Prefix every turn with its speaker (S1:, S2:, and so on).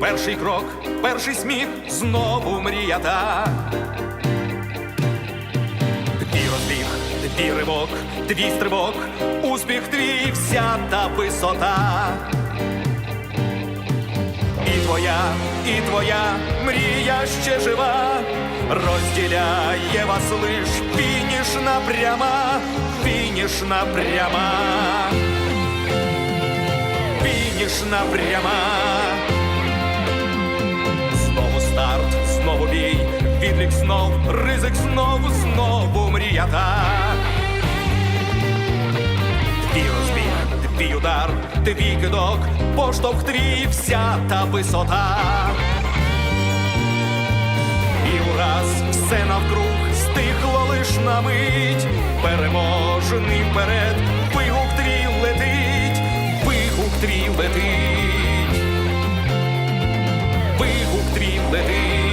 S1: перший крок, перший сміх, знову мріята. Твій розбіг, твій ривок, твій стрибок, успіх твій, вся та висота. І твоя, і твоя мрія ще жива, розділяє вас лиш фінішна пряма, фінішна пряма, фінішна пряма. Знову старт, знову бій, відлік знов, ризик знов, знову мріята. Твій розбіг, твій удар, твій кидок, поштовх твій, вся та висота. І ураз все навкруг стихло лиш на мить, переможений вперед, вигук летить, летить.